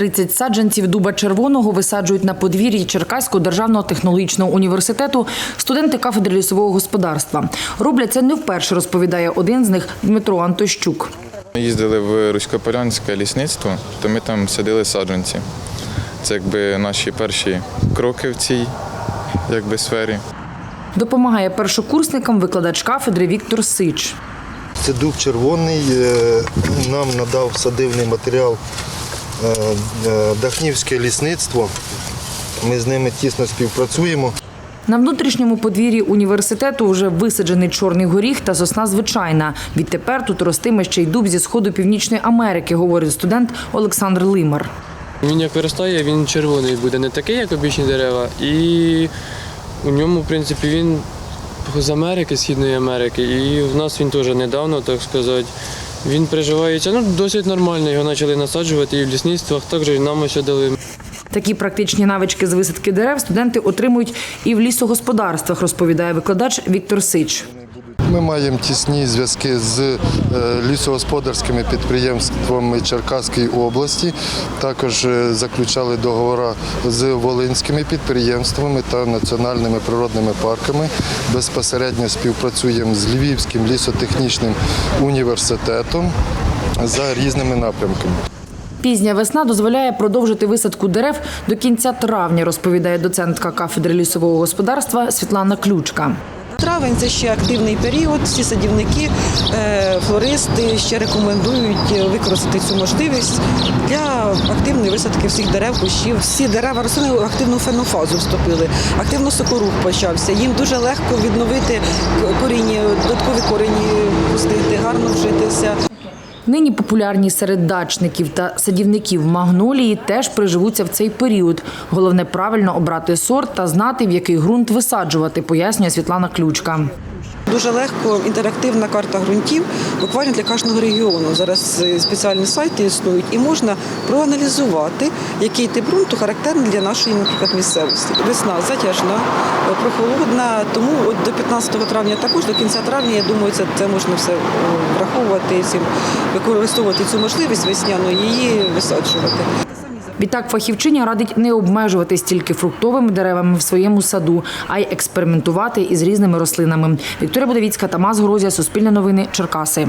30 саджанців дуба червоного висаджують на подвір'ї Черкаського державного технологічного університету студенти кафедри лісового господарства. Роблять це не вперше, розповідає один з них Дмитро Антощук. Ми їздили в Руськополянське лісництво, то ми там садили саджанці. Це якби наші перші кроки в цій якби, сфері. Допомагає першокурсникам викладач кафедри Віктор Сич. Це дуб червоний. е, Нам надав садивний матеріал Дахнівське лісництво. Ми з ними тісно співпрацюємо. На внутрішньому подвір'ї університету вже висаджений чорний горіх та сосна звичайна. Відтепер тут ростиме ще й дуб зі сходу Північної Америки, говорить студент Олександр Лимар. Він як виростає, він червоний буде, не такий, як обічні дерева. І у ньому, в принципі, він з Америки, Східної Америки. І в нас він теж недавно, так сказати. Він приживається ну, досить нормально, його почали насаджувати і в лісництвах, також і нам ось дали. Такі практичні навички з висадки дерев студенти отримують і в лісогосподарствах, розповідає викладач Віктор Сич. Ми маємо тісні зв'язки з е, лісогосподарськими підприємствами Черкаської області. Також е, заключали договори з волинськими підприємствами та національними природними парками. Безпосередньо співпрацюємо з Львівським лісотехнічним університетом за різними напрямками. Пізня весна дозволяє продовжити висадку дерев до кінця травня, розповідає доцентка кафедри лісового господарства Світлана Ключка. Травень це ще активний період. Всі садівники, е, флористи ще рекомендують використати цю можливість для активної висадки всіх дерев, кущів. Всі дерева рослини в активну фенофазу вступили, активно сокорух почався. Їм дуже легко відновити коріння, додаткові корені пустити, гарно вжитися. Нині популярні серед дачників та садівників магнолії теж приживуться в цей період. Головне правильно обрати сорт та знати, в який ґрунт висаджувати, пояснює Світлана Ключка. Дуже легко інтерактивна карта ґрунтів, буквально для кожного регіону. Зараз е, спеціальні сайти існують, і можна проаналізувати, який тип ґрунту характерний для нашої, наприклад, місцевості. Весна затяжна, е, прохолодна, тому от до 15 травня також, до кінця травня, я думаю, це, це можна все е, враховувати, всім використовувати цю можливість весняну, її висаджувати. Відтак фахівчиня радить не обмежуватись тільки фруктовими деревами в своєму саду, а й експериментувати із різними рослинами. Вікторія Будовіцька, Тамас Грозія, Суспільне новини, Черкаси.